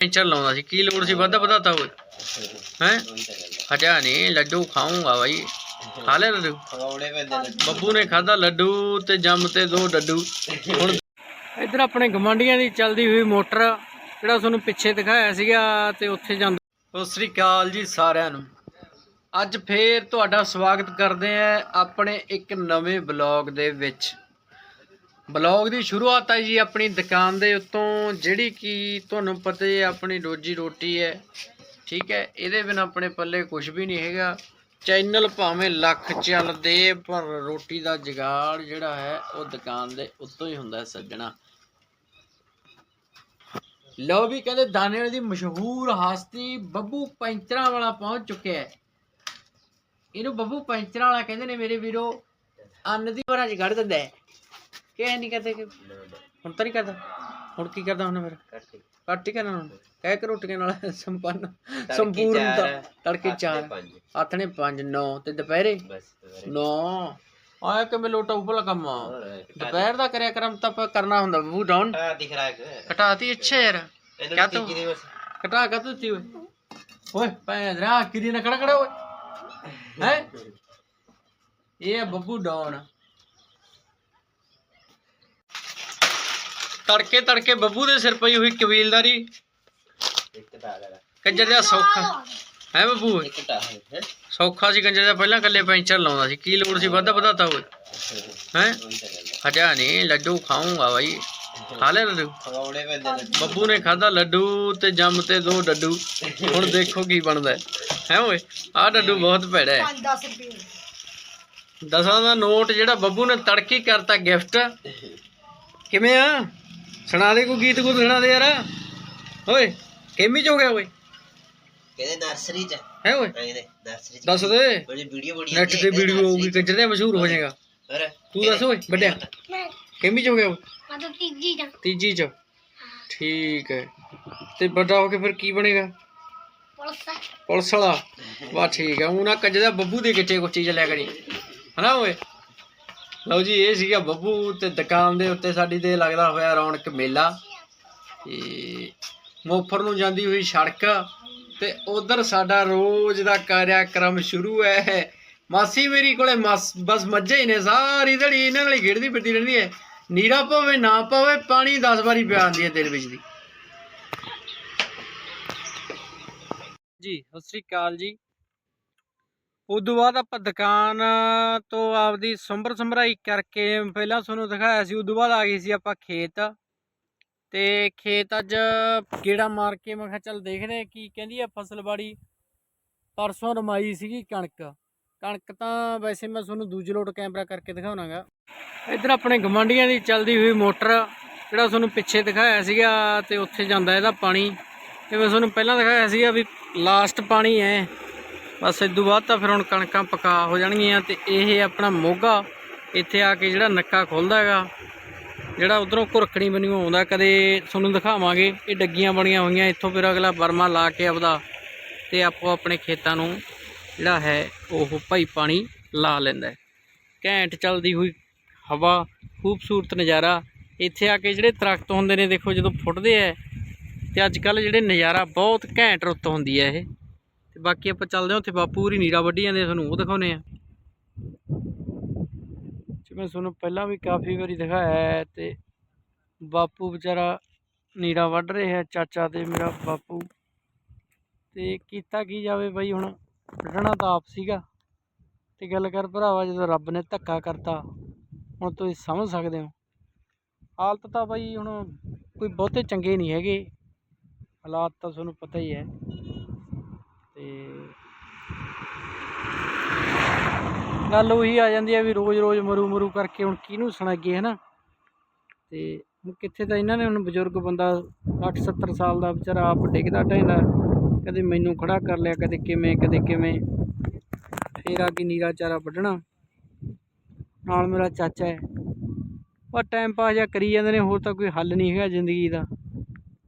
Puncture ਲਾਉਂਦਾ ਸੀ ਕੀ ਲੋੜ ਸੀ? ਵਾਧਾ ਵਧਾਤਾ ਹੋਏ ਹੈ? ਹਟਿਆ ਨਹੀਂ ਲੱਡੂ ਖਾਊਂਗਾ ਬਾਈ। ਖਾ ਲੈ ਲੱਡੂ? ਬੱਬੂ ਨੇ ਖਾਦਾ ਲੱਡੂ ਤੇ ਜੰਮ ਤੇ ਦੋ ਡੱਡੂ ਹੁਣ ਇੱਧਰ ਆਪਣੇ ਗਵਾਂਡੀਆਂ ਦੀ ਚੱਲਦੀ ਹੋਈ ਮੋਟਰ ਜਿਹੜਾ ਤੁਹਾਨੂੰ ਪਿੱਛੇ ਦਿਖਾਇਆ ਸੀਗਾ ਤੇ ਉੱਥੇ ਜਾਂਦਾ। ਸਤਿ ਸ੍ਰੀ ਅਕਾਲ ਜੀ ਸਾਰਿਆਂ ਨੂੰ। ਅੱਜ ਫੇਰ ਤੁਹਾਡਾ ਸਵਾਗਤ ਕਰਦੇ ਆਂ ਆਪਣੇ ਇੱਕ ਨਵੇਂ ਬਲੌਗ ਦੇ ਵਿੱਚ। ਬਲੌਗ ਦੀ ਸ਼ੁਰੂਆਤ ਹੈ ਜੀ ਆਪਣੀ ਦੁਕਾਨ ਦੇ ਉੱਤੋਂ, ਜਿਹੜੀ ਕਿ ਤੁਹਾਨੂੰ ਪਤਾ ਹੈ ਆਪਣੀ ਰੋਜੀ ਰੋਟੀ ਹੈ, ਠੀਕ ਹੈ। ਇਹਦੇ ਬਿਨਾ ਆਪਣੇ ਪੱਲੇ ਕੁਝ ਵੀ ਨਹੀਂ ਹੈਗਾ। ਚੈਨਲ ਭਾਵੇਂ ਲੱਖ ਚੱਲਦੇ, ਪਰ ਰੋਟੀ ਦਾ ਜਗਾੜ ਜਿਹੜਾ ਹੈ, ਉਹ ਦੁਕਾਨ ਦੇ ਉੱਤੋਂ ਹੀ ਹੁੰਦਾ ਸੱਜਣਾ। ਲਓ ਵੀ ਕਹਿੰਦੇ ਦਾਣੇ ਵਾਲੇ ਦੀ ਮਸ਼ਹੂਰ ਹਸਤੀ ਬੱਬੂ ਪੈਂਚਰਾਂ ਵਾਲਾ ਪਹੁੰਚ ਚੁੱਕਿਆ ਹੈ। ਇਹਨੂੰ ਬੱਬੂ ਪੈਂਚਰਾਂ ਵਾਲਾ ਕਹਿੰਦੇ ਨੇ ਮੇਰੇ ਵੀਰੋ। ਅੰਨ ਦੀ ਭਰਾਂ ਚ ਕੱਢ ਦਿੰਦਾ ਹੈ ਕਿ ਨਹੀਂ ਕਹਤੇ ਕਿ ਹੁਣ ਤਾਂ ਨਹੀਂ ਕਰਦਾ। ਹੁਣ ਕੀ ਕਰਦਾ ਹੁਣ ਫਿਰ? ਘੱਟ ਹੀ ਕਰਨਾ ਹੁਣ। ਕਹਿ ਕੇ ਰੋਟੀਆਂ ਨਾਲ ਸੰਪੰਨ ਸੰਪੂਰਨ ਤੜਕੇ 4 ਅੱਠ ਨੇ 5 9 ਤੇ ਦੁਪਹਿਰੇ? ਬਸ 9 ਆਇਆ ਕਿ ਮੈਂ ਲੋਟਾ ਉੱਪਰਲਾ ਕੰਮ ਦੁਪਹਿਰ ਦਾ ਕਰਿਆ ਕਰਮ ਤਾਂ ਕਰਨਾ ਹੁੰਦਾ ਬੂ ਡਾਊਨ। ਦਿਖ ਰਹਾ ਹੈ ਘਟਾਤੀ ਅੱਛਾ ਯਾਰ ਕਿਆ ਤੂੰ? ਘਟਾ ਕਾ ਤੂੰ ਤੀ ਓਏ? ਓਏ ਭੈਣ ਰਾ ਕਿਰੀ ਨਾ ਖੜਾ ਖੜਾ ਓਏ। ਹੈ? ਇਹ ਬੱਬੂ ਡਾਊਨ। ਤੜਕੇ ਤੜਕੇ ਬੱਬੂ ਦੇ ਸਿਰ ਪਈ ਹੋਈ ਕਬੀਲਦਾਰੀ। ਇੱਕ ਤਾਂ ਆ ਗਿਆ ਕੰਜਰ ਦਾ ਸੌਖਾ। ਹੈ ਬੱਬੂ? ਇੱਕ ਤਾਂ ਹੈ ਸੌਖਾ ਸੀ ਕੰਜਰ ਦਾ ਪਹਿਲਾਂ ਕੱਲੇ ਪੈਂਚਰ ਲਾਉਂਦਾ ਸੀ। ਕੀ ਲੋੜ ਸੀ? ਵਾਧਾ ਵਧਾਤਾ ਹੋਏ ਹੈ? ਹਟਿਆ ਨਹੀਂ ਲੱਡੂ ਖਾਊਂਗਾ ਬਾਈ। ਖਾ ਲੈ ਲੱਡੂ? ਬੱਬੂ ਨੇ ਖਾਦਾ ਲੱਡੂ ਤੇ ਜੰਮ ਤੇ ਦੋ ਡੱਡੂ। ਹੁਣ ਦੇਖੋ ਕੀ ਬਣਦਾ। ਹੈ ਹੈ ਓਏ ਆਹ ਡੱਡੂ ਬਹੁਤ ਭੈੜਾ ਹੈ। 10 ਰੁਪਏ। ਦਸਾਂ ਦਾ ਨੋਟ ਜਿਹੜਾ ਬੱਬੂ ਨੇ ਤੜਕੀ ਕਰਤਾ ਗਿਫਟ। ਕਿਵੇਂ ਆ? ਸੁਣਾ ਦੇ ਕੋਈ ਗੀਤ ਕੋ ਸੁਣਾ ਦੇ ਯਾਰ। ਓਏ ਕਿੰਮੀ ਚ ਹੋ ਗਿਆ ਓਏ। ਕਹਿੰਦੇ ਨਰਸਰੀ ਚ ਹੈ ਓਏ? ਕਹਿੰਦੇ ਨਰਸਰੀ ਚ। ਦੱਸ ਦੇ। ਬੜੀ ਵੀਡੀਓ ਬਣੀ ਨੈਟ ਤੇ ਵੀਡੀਓ ਹੋਊਗੀ ਕੰਜਰ ਦੇ ਮਸ਼ਹੂਰ ਹੋ ਜਾਏਗਾ। ਹੋਰ? ਤੂੰ ਦੱਸ ਓਏ ਵੱਡਿਆ। ਕਿੰਮੀ ਚ ਹੋ ਗਿਆ ਓਏ। ਮੈਂ ਤਾਂ ਤੀਜੀ ਦਾ ਤੀਜੀ ਚ। ਠੀਕ ਹੈ। ਤੇ ਵੱਡਾ ਹੋ ਕੇ ਫਿਰ ਕੀ ਬਣੇਗਾ? ਪੁਲਿਸ ਪੁਲਿਸ ਵਾਲਾ। ਵਾ ਠੀਕ ਹੈ ਉਹ ਨਾ ਕੱਜਦਾ ਬੱਬੂ ਦੇ ਕਿੱਥੇ ਕੋਈ ਚੀਜ਼ ਲਿਆ ਕਰੀ ਹਨਾ ਓਏ? ਲਓ ਜੀ, ਇਹ ਸੀਗਾ ਬੱਬੂ ਤੇ ਦੁਕਾਨ ਦੇ ਉੱਤੇ ਸਾਡੀ ਤੇ ਲੱਗਦਾ ਹੋਇਆ ਰੌਣਕ ਮੇਲਾ। ਤੇ ਮੋਫਰ ਨੂੰ ਜਾਂਦੀ ਹੋਈ ਸੜਕ ਤੇ ਉਧਰ ਸਾਡਾ ਰੋਜ਼ ਦਾ ਕਾਰਿਆਕਰਮ ਸ਼ੁਰੂ ਹੈ। ਮਾਸੀ ਮੇਰੀ ਕੋਲੇ ਮਸ ਬਸ ਮੱਝਾਂ ਹੀ ਨੇ, ਸਾਰੀ ਦਿਹਾੜੀ ਇਹਨਾਂ ਨਾਲ ਹੀ ਖੇਡਦੀ ਫਿਰਦੀ ਰਹਿੰਦੀ ਹੈ। ਨੀਰਾ ਪਵੇ, ਨਾ ਪਾਵੇ, ਪਾਣੀ 10 ਵਾਰੀ ਪਿਆ ਆਉਂਦੀ ਹੈ ਦਿਨ ਵਿੱਚ ਦੀ। ਜੀ, ਸਤਿ ਸ੍ਰੀ ਅਕਾਲ ਜੀ। ਉਦੋਂ ਬਾਅਦ ਆਪਾਂ ਦੁਕਾਨ ਤੋਂ ਆਪਦੀ ਸੰਭਰ ਸੰਭਰਾਈ ਕਰਕੇ ਪਹਿਲਾਂ ਤੁਹਾਨੂੰ ਦਿਖਾਇਆ ਸੀ ਉਦੋਂ ਬਾਅਦ ਆ ਗਈ ਸੀ ਆਪਾਂ ਖੇਤ। ਤੇ ਖੇਤ ਅੱਜ ਗੇੜਾ ਮਾਰ ਕੇ ਮੈਂ ਕਿਹਾ ਚੱਲ ਦੇਖਦੇ ਹਾਂ ਕੀ ਕਹਿੰਦੀ ਆ ਫਸਲਬਾੜੀ ਪਰਸੋਂ ਰਮਾਈ ਸੀਗੀ ਕਣਕ। ਕਣਕ ਤਾਂ ਵੈਸੇ ਮੈਂ ਤੁਹਾਨੂੰ ਦੂਜੇ ਲੋਟ ਕੈਮਰਾ ਕਰਕੇ ਦਿਖਾਉਣਾਗਾ। ਇੱਧਰ ਆਪਣੇ ਗਵਾਂਡੀਆਂ ਦੀ ਚੱਲਦੀ ਹੋਈ ਮੋਟਰ, ਜਿਹੜਾ ਤੁਹਾਨੂੰ ਪਿੱਛੇ ਦਿਖਾਇਆ ਸੀਗਾ ਤੇ ਉੱਥੇ ਜਾਂਦਾ ਇਹਦਾ ਪਾਣੀ। ਤੇ ਮੈਂ ਤੁਹਾਨੂੰ ਪਹਿਲਾਂ ਦਿਖਾਇਆ ਸੀਗਾ ਵੀ ਲਾਸਟ ਪਾਣੀ ਹੈ ਬਸ ਇਦੋਂ ਬਾਅਦ ਤਾਂ ਫਿਰ ਹੁਣ ਕਣਕਾਂ ਪਕਾ ਹੋ ਜਾਣਗੀਆਂ ਤੇ ਇਹ ਆਪਣਾ ਮੋਗਾ ਇੱਥੇ ਆ ਕੇ ਜਿਹੜਾ ਨੱਕਾ ਖੁੱਲਦਾ ਹੈਗਾ, ਜਿਹੜਾ ਉਧਰੋਂ ਘੁਰਕਣੀ ਬਣੀਓ ਆਉਂਦਾ, ਕਦੇ ਤੁਹਾਨੂੰ ਦਿਖਾਵਾਂਗੇ। ਇਹ ਡੱਗੀਆਂ ਬਣੀਆਂ ਹੋਈਆਂ, ਇੱਥੋਂ ਫਿਰ ਅਗਲਾ ਬਰਮਾ ਲਾ ਕੇ ਆਪਦਾ ਤੇ ਆਪੋ ਆਪਣੇ ਖੇਤਾਂ ਨੂੰ ਜਿਹੜਾ ਹੈ, ਉਹ ਭਾਈ ਪਾਣੀ ਲਾ ਲੈਂਦਾ ਘੈਂਟ ਚੱਲਦੀ ਹੋਈ ਹਵਾ, ਖੂਬਸੂਰਤ ਨਜ਼ਾਰਾ। ਇੱਥੇ ਆ ਕੇ ਜਿਹੜੇ ਦਰਖਤ ਹੁੰਦੇ ਨੇ, ਦੇਖੋ ਜਦੋਂ ਫੁੱਟਦੇ ਐ ਤੇ ਅੱਜ ਕੱਲ ਜਿਹੜੇ ਨਜ਼ਾਰਾ ਬਹੁਤ ਘੈਂਟ ਰੁੱਤ ਹੁੰਦੀ ਹੈ ਇਹ। ਤੇ ਬਾਕੀ ਆਪਾਂ ਚੱਲਦੇ ਹਾਂ ਉੱਥੇ ਬਾਪੂ ਹੋਰੀ ਨੀਰਾ ਵੱਢੀ ਜਾਂਦੇ ਆ, ਤੁਹਾਨੂੰ ਉਹ ਦਿਖਾਉਨੇ ਆ ਜਿਵੇਂ ਤੁਹਾਨੂੰ ਪਹਿਲਾਂ ਵੀ ਕਾਫੀ ਵਾਰੀ ਦਿਖਾਇਆ ਹੈ ਤੇ ਬਾਪੂ ਵਿਚਾਰਾ ਨੀਰਾ ਵੱਢ ਰਿਹਾ ਚਾਚਾ ਤੇ ਮੇਰਾ ਬਾਪੂ। ਤੇ ਕੀਤਾ ਕੀ ਜਾਵੇ ਬਾਈ ਹੁਣ ਵੱਢਣਾ ਤਾਂ ਆਪ ਸੀਗਾ। ਤੇ ਗੱਲ ਕਰ ਭਰਾਵਾ ਜਦੋਂ ਰੱਬ ਨੇ ਧੱਕਾ ਕਰਤਾ ਹੁਣ ਤੁਸੀਂ ਸਮਝ ਸਕਦੇ ਹੋ। ਹਾਲਤ ਤਾਂ ਬਾਈ ਹੁਣ ਕੋਈ ਬਹੁਤੇ ਚੰਗੇ ਨਹੀਂ ਹੈਗੇ। ਹਾਲਾਤ ਤਾਂ ਤੁਹਾਨੂੰ ਪਤਾ ਹੀ ਹੈ। ਤੇ ਗੱਲ ਉਹੀ ਆ ਜਾਂਦੀ ਹੈ ਵੀ ਰੋਜ਼-ਰੋਜ਼ ਮਰੂ ਮਰੂ ਕਰਕੇ ਹੁਣ ਕਿਹਨੂੰ ਸੁਣਾਈਏ ਹੈ ਨਾ ਤੇ ਹੁਣ ਕਿੱਥੇ ਤਾਂ ਇਹਨਾਂ ਨੇ ਹੁਣ ਬਜ਼ੁਰਗ ਬੰਦਾ 60 70 ਸਾਲ ਦਾ ਵਿਚਾਰਾ ਆਪ ਡਿੱਗਦਾ ਢਹਿੰਦਾ, ਕਦੇ ਮੈਨੂੰ ਖੜਾ ਕਰ ਲਿਆ, ਕਦੇ ਕਿਵੇਂ ਕਦੇ ਕਿਵੇਂ। ਫੇਰ ਆ ਕੇ ਨੀਰਾ ਚਾਰਾ ਵੱਢਣਾ। ਨਾਲ ਮੇਰਾ ਚਾਚਾ ਹੈ। ਪਰ ਟਾਈਮ ਪਾਸ ਜਾਂ ਕਰੀ ਜਾਂਦੇ ਨੇ, ਹੋਰ ਤਾਂ ਕੋਈ ਹੱਲ ਨਹੀਂ ਹੈਗਾ ਜ਼ਿੰਦਗੀ ਦਾ।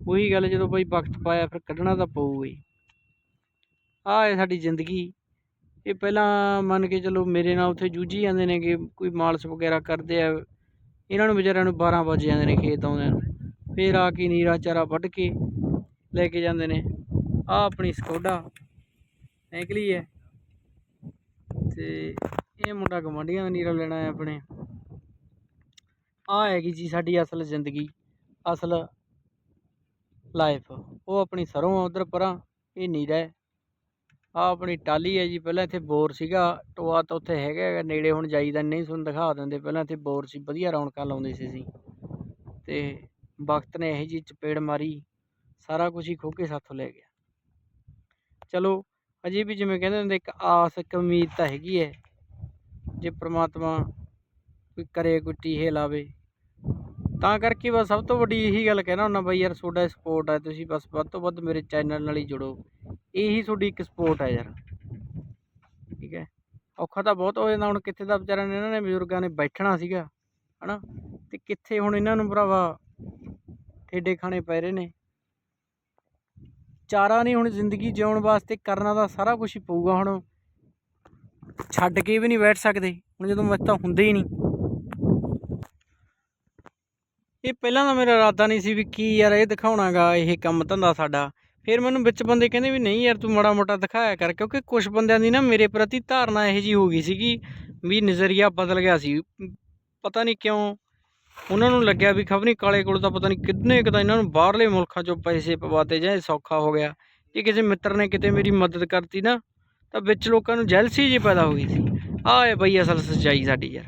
ਉਹੀ ਗੱਲ ਜਦੋਂ ਬਈ ਵਕਤ ਪਾਇਆ, ਫਿਰ ਕੱਢਣਾ ਤਾਂ ਪਊਗਾ ਹੀ। ਆਹ ਹੈ ਸਾਡੀ ਜ਼ਿੰਦਗੀ। ਇਹ ਪਹਿਲਾਂ ਮੰਨ ਕੇ ਚਲੋ ਮੇਰੇ ਨਾਲ ਉੱਥੇ ਜੂਝੀ ਜਾਂਦੇ ਨੇ ਕਿ ਕੋਈ ਮਾਲਸ਼ ਵਗੈਰਾ ਕਰਦੇ ਆ। ਇਹਨਾਂ ਨੂੰ ਵਿਚਾਰਿਆਂ ਨੂੰ 12 ਵਜ ਜਾਂਦੇ ਨੇ ਖੇਤ ਆਉਂਦਿਆਂ ਨੂੰ। ਫੇਰ ਆ ਕੇ ਨੀਰਾ ਚਾਰਾ ਵੱਢ ਕੇ ਲੈ ਕੇ ਜਾਂਦੇ ਨੇ। ਆ ਆਪਣੀ ਸਕੋਡਾ ਨਿਕਲੀ ਹੈ। ਤੇ ਇਹ ਮੁੰਡਾ ਗਵਾਂਢੀਆਂ ਦਾ ਨੀਰਾ ਲੈਣਾ ਹੈ ਆਪਣੇ। ਆ ਹੈਗੀ ਜੀ ਸਾਡੀ ਅਸਲ ਜ਼ਿੰਦਗੀ, ਅਸਲ ਲਾਈਫ ਉਹ ਆਪਣੀ ਸਰੋਂ ਆ, ਉਧਰ ਪਰਾਂ। ਇਹ ਨੀਰਾ ਹੈ। ਆ ਆਪਣੀ ਟਾਲੀ ਹੈ ਜੀ, ਪਹਿਲਾਂ ਇੱਥੇ ਬੋਰ ਸੀਗਾ ਟੋਆ ਤਾਂ ਉੱਥੇ ਹੈਗਾ ਹੈਗਾ, ਨੇੜੇ ਹੁਣ ਜਾਈਦਾ ਨਹੀਂ, ਤੁਹਾਨੂੰ ਦਿਖਾ ਦਿੰਦੇ, ਪਹਿਲਾਂ ਇੱਥੇ ਬੋਰ ਸੀ, ਵਧੀਆ ਰੌਣਕਾਂ ਲਾਉਂਦੇ ਸੀ ਅਸੀਂ। ਤੇ ਵਕਤ ਨੇ ਇਹੋ ਜੀ ਚਪੇੜ ਮਾਰੀ, ਸਾਰਾ ਕੁਝ ਹੀ ਖੋ ਕੇ ਸਾਥੋਂ ਲੈ ਗਿਆ। ਚਲੋ, ਅਜੇ ਵੀ ਜਿਵੇਂ ਕਹਿੰਦੇ ਹੁੰਦੇ, ਇੱਕ ਆਸ, ਇੱਕ ਉਮੀਦ ਤਾਂ ਹੈਗੀ ਹੈ, ਜੇ ਪ੍ਰਮਾਤਮਾ ਕੋਈ ਕਰੇ, ਕੋਈ ਟੀਹੇ ਲਾਵੇ। ਤਾਂ ਕਰਕੇ ਬਸ ਸਭ ਤੋਂ ਵੱਡੀ ਇਹੀ ਗੱਲ ਕਹਿਣਾ ਹੁੰਦਾ, ਬਾਈ ਯਾਰ ਤੁਹਾਡਾ ਸਪੋਰਟ ਹੈ ਤੁਸੀਂ ਬਸ ਵੱਧ ਤੋਂ ਵੱਧ ਮੇਰੇ ਚੈਨਲ ਨਾਲ ਹੀ ਜੁੜੋ। ਇਹੀ ਤੁਹਾਡੀ ਇੱਕ ਸਪੋਰਟ ਹੈ ਯਾਰ। ਠੀਕ ਹੈ? ਔਖਾ ਤਾਂ ਬਹੁਤ ਹੋ ਜਾਂਦਾ, ਹੁਣ ਕਿੱਥੇ ਦਾ ਵਿਚਾਰਿਆਂ ਨੇ, ਇਹਨਾਂ ਨੇ ਬਜ਼ੁਰਗਾਂ ਨੇ ਬੈਠਣਾ ਸੀਗਾ, ਹਨਾ? ਤੇ ਕਿੱਥੇ ਹੁਣ ਇਹਨਾਂ ਨੂੰ ਭਰਾਵਾ, ਠੇਡੇ ਖਾਣੇ ਪੈ ਰਹੇ ਨੇ। ਚਾਰਾ ਨਹੀਂ ਹੁਣ ਜ਼ਿੰਦਗੀ ਜਿਉਣ ਵਾਸਤੇ ਕਰਨਾ ਤਾਂ ਸਾਰਾ ਕੁਝ ਹੀ ਪਊਗਾ ਹੁਣ। ਛੱਡ ਕੇ ਵੀ ਨਹੀਂ ਬੈਠ ਸਕਦੇ, ਹੁਣ ਜਦੋਂ ਮੈਂ ਤਾਂ ਹੁੰਦੇ ਹੀ ਨਹੀਂ। ਇਹ ਪਹਿਲਾਂ ਤਾਂ ਮੇਰਾ ਇਰਾਦਾ ਨਹੀਂ ਸੀ ਵੀ ਕੀ ਯਾਰ ਇਹ ਦਿਖਾਉਣਾਗਾ, ਇਹ ਕੰਮ ਧੰਦਾ ਸਾਡਾ। ਫਿਰ ਮੈਨੂੰ ਵਿੱਚ ਬੰਦੇ ਕਹਿੰਦੇ ਵੀ ਨਹੀਂ ਯਾਰ ਤੂੰ ਮਾੜਾ ਮੋਟਾ ਦਿਖਾਇਆ ਕਰ, ਕਿਉਂਕਿ ਕੁਝ ਬੰਦਿਆਂ ਦੀ ਨਾ ਮੇਰੇ ਪ੍ਰਤੀ ਧਾਰਨਾ ਇਹੋ ਜੀ ਹੋ ਗਈ ਸੀਗੀ ਵੀ ਨਜ਼ਰੀਆ ਬਦਲ ਗਿਆ ਸੀ। ਪਤਾ ਨਹੀਂ ਕਿਉਂ ਉਹਨਾਂ ਨੂੰ ਲੱਗਿਆ ਵੀ ਖਬਰ ਨਹੀਂ, ਕਾਲੇ ਕੋਲ ਤਾਂ ਪਤਾ ਨਹੀਂ ਕਿੰਨੇ ਕੁ ਤਾਂ ਇਹਨਾਂ ਨੂੰ ਬਾਹਰਲੇ ਮੁਲਕਾਂ 'ਚੋਂ ਪੈਸੇ ਪਵਾਤੇ ਜਾਂ ਸੌਖਾ ਹੋ ਗਿਆ। ਇਹ ਕਿਸੇ ਮਿੱਤਰ ਨੇ ਕਿਤੇ ਮੇਰੀ ਮਦਦ ਕਰਤੀ ਨਾ, ਤਾਂ ਵਿੱਚ ਲੋਕਾਂ ਨੂੰ ਜੈਲਸੀ ਜੀ ਪੈਦਾ ਹੋ ਗਈ ਸੀ। ਆਹ ਹੈ ਬਈ ਅਸਲ ਸੱਚਾਈ ਸਾਡੀ ਯਾਰ।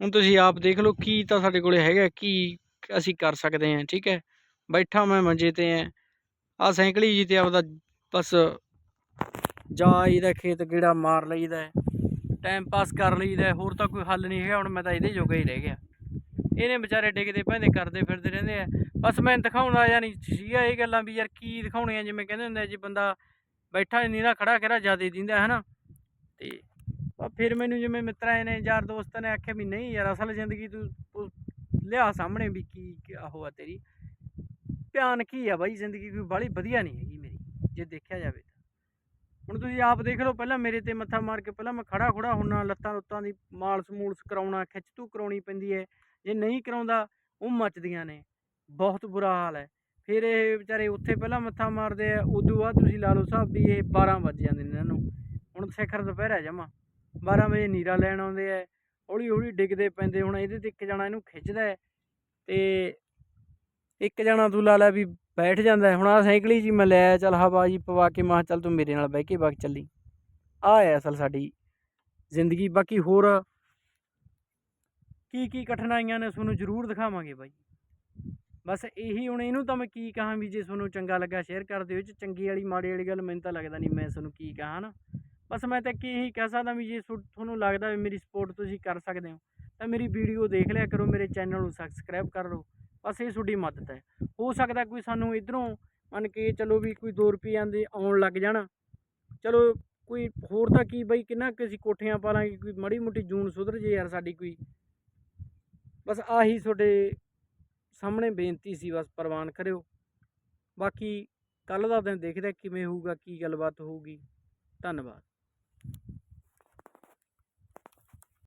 ਹੁਣ ਤੁਸੀਂ ਆਪ ਦੇਖ ਲਓ ਕੀ ਤਾਂ ਸਾਡੇ ਕੋਲੇ ਹੈਗਾ, ਕੀ ਅਸੀਂ ਕਰ ਸਕਦੇ ਹਾਂ, ਠੀਕ ਹੈ? ਬੈਠਾ ਮੈਂ ਮੰਜੇ ਤੇ ਐ ਆ ਸਾਈਕਲੀ ਜੀ ਤੇ ਆਪਦਾ ਬਸ ਜਾ ਇਹਦਾ ਖੇਤ ਗੇੜਾ ਮਾਰ ਲਈਦਾ ਹੈ ਟਾਈਮ ਪਾਸ ਕਰ ਲਈਦਾ ਹੋਰ ਤਾਂ ਕੋਈ ਹੱਲ ਨਹੀਂ ਹੈਗਾ, ਹੁਣ ਮੈਂ ਤਾਂ ਇਹਦੇ ਜੋਗਾ ਹੀ ਰਹਿ ਗਿਆ। ਇਹਨੇ ਵਿਚਾਰੇ ਡਿੱਗਦੇ ਪੈਂਦੇ, ਕਰਦੇ ਫਿਰਦੇ ਰਹਿੰਦੇ ਆ। ਬਸ ਮੈਂ ਦਿਖਾਉਣਾ ਆਇਆ ਸੀਗਾ ਇਹ ਗੱਲਾਂ ਵੀ ਯਾਰ ਕੀ ਦਿਖਾਉਣੀਆਂ ਜਿਵੇਂ ਕਹਿੰਦੇ ਹੁੰਦੇ ਜੇ ਬੰਦਾ ਬੈਠਾ ਨਹੀਂ ਨਾ ਖੜਾ ਕਰਾ ਜ਼ਿਆਦਾ ਦਿੰਦਾ ਹੈ ਨਾ ਤੇ ਫਿਰ ਮੈਨੂੰ ਜਿਵੇਂ ਮਿੱਤਰਾਂ ਨੇ ਯਾਰ ਦੋਸਤਾਂ ਨੇ ਆਖਿਆ ਵੀ ਨਹੀਂ ਯਾਰ, ਅਸਲ ਜ਼ਿੰਦਗੀ ਤੂੰ ਤੂੰ ਲਿਆ ਸਾਹਮਣੇ ਵੀ ਕੀ ਕੀ ਉਹ ਆ ਤੇਰੀ। ਧਿਆਨ ਕੀ ਆ ਬਾਈ, ਜ਼ਿੰਦਗੀ ਕੋਈ ਬਾਹਲੀ ਵਧੀਆ ਨਹੀਂ ਹੈਗੀ ਮੇਰੀ, ਜੇ ਦੇਖਿਆ ਜਾਵੇ ਤਾਂ। ਹੁਣ ਤੁਸੀਂ ਆਪ ਦੇਖ ਲਓ, ਪਹਿਲਾਂ ਮੇਰੇ ਤੇ ਮੱਥਾ ਮਾਰ ਕੇ ਪਹਿਲਾਂ ਮੈਂ ਖੜਾ ਖੜਾ ਹੁੰਨਾ, ਲੱਤਾਂ ਲੁੱਤਾਂ ਦੀ ਮਾਲਸ ਮੂਲਸ ਕਰਾਉਣਾ, ਖਿੱਚ ਤੂ ਕਰਾਉਣੀ ਪੈਂਦੀ ਹੈ। ਜੇ ਨਹੀਂ ਕਰਾਉਂਦਾ, ਉਹ ਮੱਚਦੀਆਂ ਨੇ। ਬਹੁਤ ਬੁਰਾ ਹਾਲ ਹੈ। ਫਿਰ ਇਹ ਵਿਚਾਰੇ ਉੱਥੇ ਪਹਿਲਾਂ ਮੱਥਾ ਮਾਰਦੇ ਆ, ਉਦੋਂ ਬਾਅਦ ਤੁਸੀਂ ਲਾ ਲਓ ਸਾਹਿਬ ਵੀ ਇਹ 12 ਵੱਜ ਜਾਂਦੇ ਨੇ ਇਹਨਾਂ ਨੂੰ। ਹੁਣ ਸਿਖਰ ਦੁਪਹਿਰ ਹੈ ਜਮਾ। 12 ਵਜੇ ਨੀਰਾ ਲੈਣ ਆਉਂਦੇ ਆ। ਹੌਲੀ ਹੌਲੀ ਡਿੱਗਦੇ ਪੈਂਦੇ, ਹੁਣ ਇਹਦੇ ਤੇ ਇੱਕ ਜਣਾ ਇਹਨੂੰ ਖਿੱਚਦਾ ਹੈ। ਤੇ ਇੱਕ ਜਣਾ ਤੂੰ ਲਾ ਲੈ ਵੀ ਬੈਠ ਜਾਂਦਾ ਹੁਣ ਆ ਸਾਈਕਲੀ ਜੀ ਮੈਂ ਲਿਆ ਚੱਲ ਹਵਾ ਜੀ ਪਵਾ ਕੇ ਮਾਹ ਚੱਲ ਤੂੰ ਮੇਰੇ ਨਾਲ ਬਹਿ ਕੇ ਬਾਕ ਚੱਲੀ। ਆ ਹੈ ਅਸਲ ਸਾਡੀ ਜ਼ਿੰਦਗੀ। ਬਾਕੀ ਹੋਰ ਕੀ ਕੀ ਕਠਿਨਾਈਆਂ ਨੇ ਤੁਹਾਨੂੰ ਜ਼ਰੂਰ ਦਿਖਾਵਾਂਗੇ ਬਾਈ। ਬਸ ਇਹੀ ਹੁਣ ਇਹਨੂੰ ਤਾਂ ਮੈਂ ਕੀ ਕਹਾਂ ਵੀ ਜੇ ਤੁਹਾਨੂੰ ਚੰਗਾ ਲੱਗਾ ਸ਼ੇਅਰ ਕਰ ਦਿਓ 'ਚ ਚੰਗੀ ਵਾਲੀ ਮਾੜੀ ਵਾਲੀ ਗੱਲ ਮੈਨੂੰ ਤਾਂ ਲੱਗਦਾ ਨਹੀਂ ਮੈਂ ਤੁਹਾਨੂੰ ਕੀ ਕਹਾਂ ਨਾ ਬਸ ਮੈਂ ਤਾਂ ਕੀ ਇਹੀ ਕਹਿ ਸਕਦਾ ਵੀ ਜੇ ਥੋ- ਤੁਹਾਨੂੰ ਲੱਗਦਾ ਵੀ ਮੇਰੀ ਸਪੋਰਟ ਤੁਸੀਂ ਕਰ ਸਕਦੇ ਹੋ, ਤਾਂ ਮੇਰੀ ਵੀਡੀਓ ਦੇਖ ਲਿਆ ਕਰੋ, ਮੇਰੇ ਚੈਨਲ ਨੂੰ ਸਬਸਕ੍ਰਾਈਬ ਕਰ ਲਓ। ਅਸੀਂ ਤੁਹਾਡੀ ਮਦਦ ਹੈ। ਹੋ ਸਕਦਾ ਕੋਈ ਸਾਨੂੰ ਇਧਰੋਂ ਮੰਨ ਕੇ ਚਲੋ ਵੀ ਕੋਈ 2 ਰੁਪਈਆਂ ਦੇ ਆਉਣ ਲੱਗ ਜਾਣ। ਚਲੋ ਕੋਈ ਹੋਰ ਤਾਂ ਕੀ ਬਈ, ਕਿੰਨਾ ਕੁ ਅਸੀਂ ਕੋਠੀਆਂ ਪਾ ਲਾਂਗੇ ਕੋਈ ਮਾੜੀ ਮੋਟੀ ਜੂਨ ਸੁਧਰ ਜੇ ਯਾਰ ਸਾਡੀ ਕੋਈ। ਬਸ ਆਹੀ ਤੁਹਾਡੇ ਸਾਹਮਣੇ ਬੇਨਤੀ ਸੀ, ਬਸ ਪ੍ਰਵਾਨ ਕਰਿਓ। ਬਾਕੀ ਕੱਲ ਦਾ ਦਿਨ ਦੇਖਦੇ ਕਿਵੇਂ ਹੋਊਗਾ, ਕੀ ਗੱਲਬਾਤ ਹੋਊਗੀ। ਧੰਨਵਾਦ।